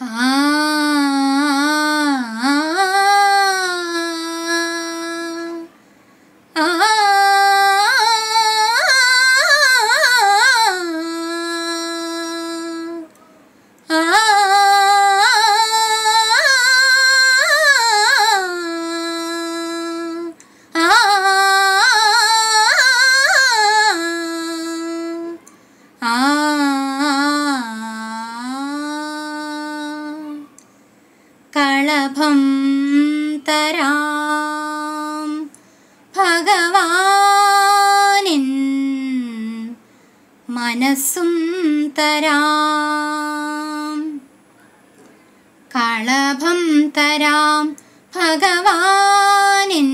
啊。കളഭം തരാം ഭഗവാനിൻ മനസ്സും തരാം। കളഭം തരാം। ഭഗവാനിൻ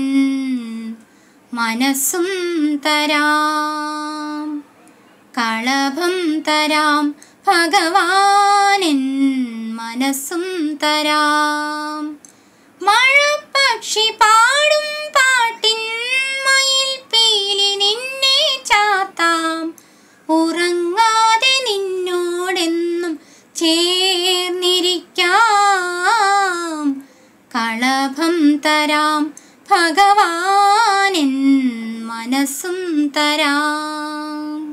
മനസ്സും തരാം। കളഭം തരാം। ഭഗവാനിൻ മനസ്സും തരാം. മഴപ്പക്ഷി പാടും പാട്ടിൻ മയിൽ പീലി നിന്നെ ചാത്താം. ഉറങ്ങാതെ നിന്നോടെന്നും ചേർന്നിരിക്കാം. കളഭം തരാം ഭഗവാനൻ മനസ്സും തരാം.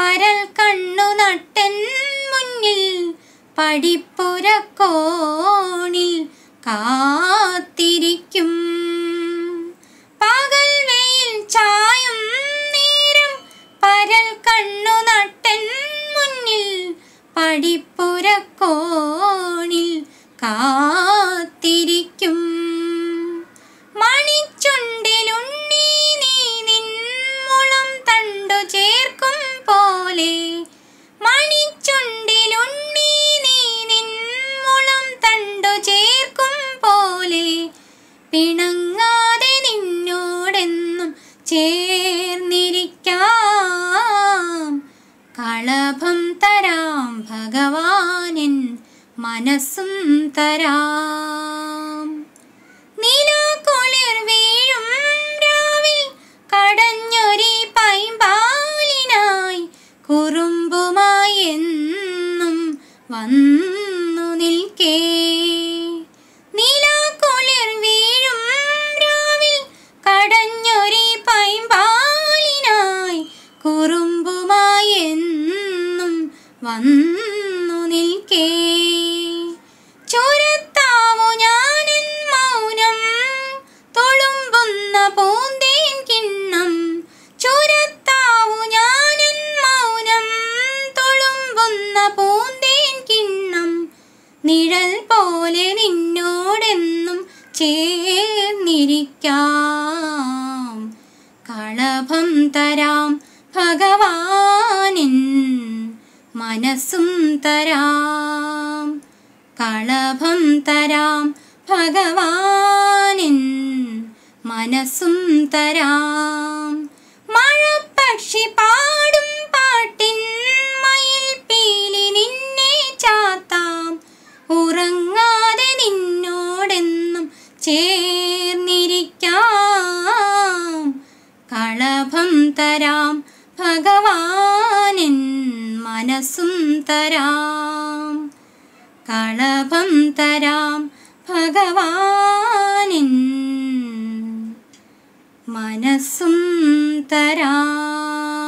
പരൽ കണ്ണു നട്ടൻ മുന്നിൽ പടിപ്പുരക്കോണിൽ കാത്തിരിക്കും. പകൽ വെയിൽ ചായും നേരം പരൽ കണ്ണു നട്ടൻ മുന്നിൽ പടിപ്പുരക്കോണിൽ പിണങ്ങാതെ നിന്നോടെന്നും ചേർന്നിരിക്കാം. കളഭം തരാം ഭഗവാനൻ മനസ്സും തരാം. നിലാക്കുളിർ വീഴും രാവിൽ കടഞ്ഞൊരി പൈമ്പാലിനായി കുറുമ്പുമായി എന്നും വന്നു വന്നു നിൽക്കേ. ചുരത്താവു ഞാനൻ മൗനം. തൊളുമ്പുന്ന പൂന്തേൻ കിണ്ണം. ചുരത്താവു ഞാനൻ മൗനം. തൊളുമ്പുന്ന പൂന്തേൻ കിണ്ണം. നിഴൽ പോലെ നിന്നോടെന്നും ചേർന്നിരിക്കാം. കളഭം തരാം ഭഗവാനിൻ മനസ്സും തരാം. കളഭം തരാം. ഭഗവാനിൻ മനസ്സും തരാം. മഴപ്പക്ഷി പാടും പാട്ടിൻ മയിൽ പീലി നിന്നെ ചാത്താം. ഉറങ്ങാതെ നിന്നോടെന്നും ചേർന്നിരിക്കാം. കളഭം തരാം. ഭഗവാനിൻ മനസ്സും തരാം. കളഭം തരാം ഭഗവാനിൻ. മനസ്സും തരാം.